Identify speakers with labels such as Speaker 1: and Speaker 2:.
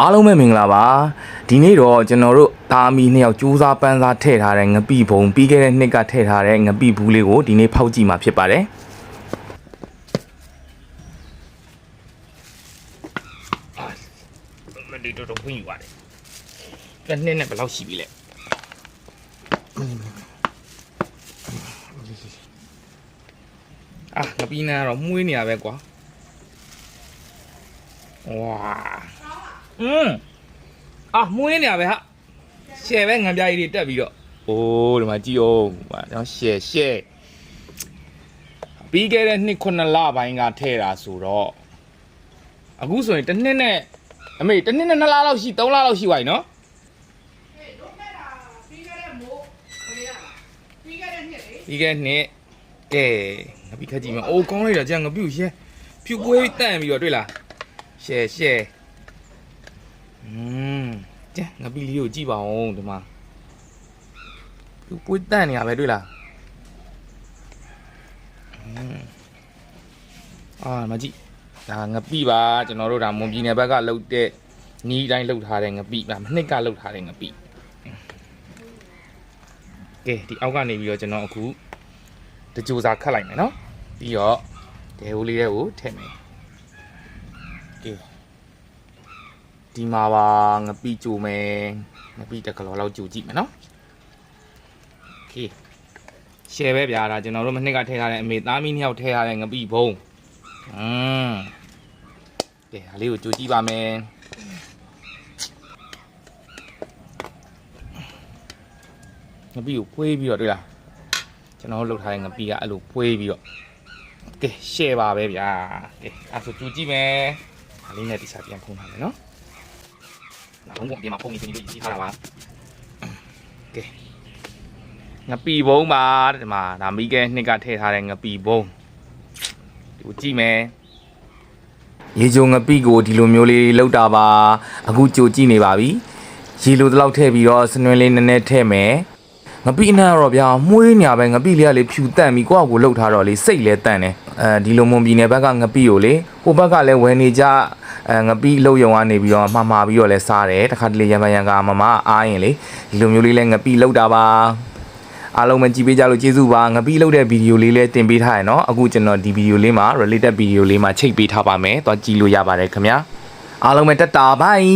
Speaker 1: အားလုံးပဲမင်္ဂလာပါဒီနေ့တော့ကျွန်တော်တို့သားမီနှစ်ယောက်စူးစားပန်းစားထည့်ထားတဲ့ငပိဘုံပြီးခဲ့တဲ့နှစ်ကထည့်ထားတဲ့ငပိဘူးလေးကိုဒီနေ့ဖောက်ကြည့်မှာဖြစ်ပါတယ်မဒီတော့တော့ဖွင့်ယူပါတယ်။တစ်နှစ်နဲ့ဘယ်လောက်ရှိပြီလဲ။အာငပိနာတော့မှုေးနေရပဲကွာ။ဝါ อืมအာမှုေးနေရပဲဟာရှယ်ပဲငံပြားကြီးတွေတက်ပြီးတော့အိုးဒီမှာကြည့်အောင်ဟာတော့ရှယ်ရှယ်ပြီးခဲ့တဲ့နှစ်9လပိုင်းကထဲတာဆိုတော့အခုဆိုရင်တစ်နှစ်နဲ့အမေတစ်နှစ်နဲ့2လလောက်ရှိ3လလောက်ရှိသွားပြီနော်
Speaker 2: ပြီးခဲ့တဲ့မိုးခလေးရလားပြီးခဲ့တဲ့နှစ်လေ
Speaker 1: ပြီးခဲ့တဲ့နှစ်ကဲငါပြီးခက်ကြည့်မယ်အိုးကောင်းလိုက်တာကြာငါပြုတ်ရှယ်ဖြူပွေးတန့်ပြီးတော့တွေ့လားရှယ်ရှယ် อืมကြငါပီလေးကိုကြည့်ပါအောင်ဒီမှာသူပွေးတန့်နေရပဲတွေ့လားအာမကြည့်ဒါငပိပါကျွန်တော်တို့ဒါမွန်ပြည်နယ်ဘက်ကလှုပ်တဲ့နီးတိုင်းလှုပ်ထားတဲ့ငပိပါမနှစ်ကလှုပ်ထားတဲ့ငပိကဲဒီအောက်ကနေပြီးတော့ကျွန်တော်အခုတကြိုစာခတ်လိုက်မယ်နော်ပြီးတော့ဒဲဟိုးလေးတွေကိုထည့်မယ်ကဲ ဒီမှာပါငပိကြိုမယ်ငပိတစ်ကလောလောက်ကြိုကြည့်မယ်နော်โอเคရှယ်ပဲဗျာဒါကျွန်တော်တို့မနှစ်ကထည့်ထားတဲ့အမေသားမီးနှစ်ယောက်ထည့်ထားတဲ့ငပိဘုံอืมကဲဒါလေးကိုကြိုကြည့်ပါမယ်ငပိကိုဖွေးပြီးတော့တွေ့လားကျွန်တော်တို့လှုပ်ထားတဲ့ငပိကအဲ့လိုဖွေးပြီးတော့ကဲရှယ်ပါပဲဗျာကဲအဲ့ဆိုကြိုကြည့်မယ်ဒါလေးနဲ့ဒီစားပြန်ဖုံးထားမယ်နော် နောက်ဘုံပြန်မှာဖုံးနေပြီလို့ရေးထားတာပါကဲငပိဘုံပါတဲ့ဒီမှာဒါမိကဲနှစ်ကထည့်ထားတဲ့ငပိဘုံဒီကိုကြည့်မယ်ရေကြုံငပိကိုဒီလိုမျိုးလေးလောက်တာပါအခုကြိုကြည့်နေပါပြီရေလိုတလောက်ထည့်ပြီးတော့စနွင်းလေးနည်းနည်းထည့်မယ်ငပိအနံ့ကတော့ဗျာမှုေးညာပဲငပိလေးကလေဖြူတန့်ပြီးကိုယ့်အကိုလှုပ်ထားတော့လေစိတ်လဲတန့်တယ်အဲဒီလိုမွန်ပြည်နယ်ဘက်ကငပိကိုလေဟိုဘက်ကလည်းဝယ်နေကြ အဲငပိလှုပ်ယုံကနေပြီးတော့မှားမှားပြီးတော့လဲစားတယ်တခါတလေရံပရံကမမအားရင်လေဒီလိုမျိုးလေးလဲငပိလှုပ်တာပါအားလုံးပဲကြည့်ပေးကြလို့ကျေးဇူးပါငပိလှုပ်တဲ့ဗီဒီယိုလေးလည်းတင်ပေးထားရနော်အခုကျွန်တော်ဒီဗီဒီယိုလေးမှာ related ဗီဒီယိုလေးမှာချိန်ပေးထားပါမယ်သွားကြည့်လို့ရပါတယ်ခင်ဗျာအားလုံးပဲတက်တာဘိုင်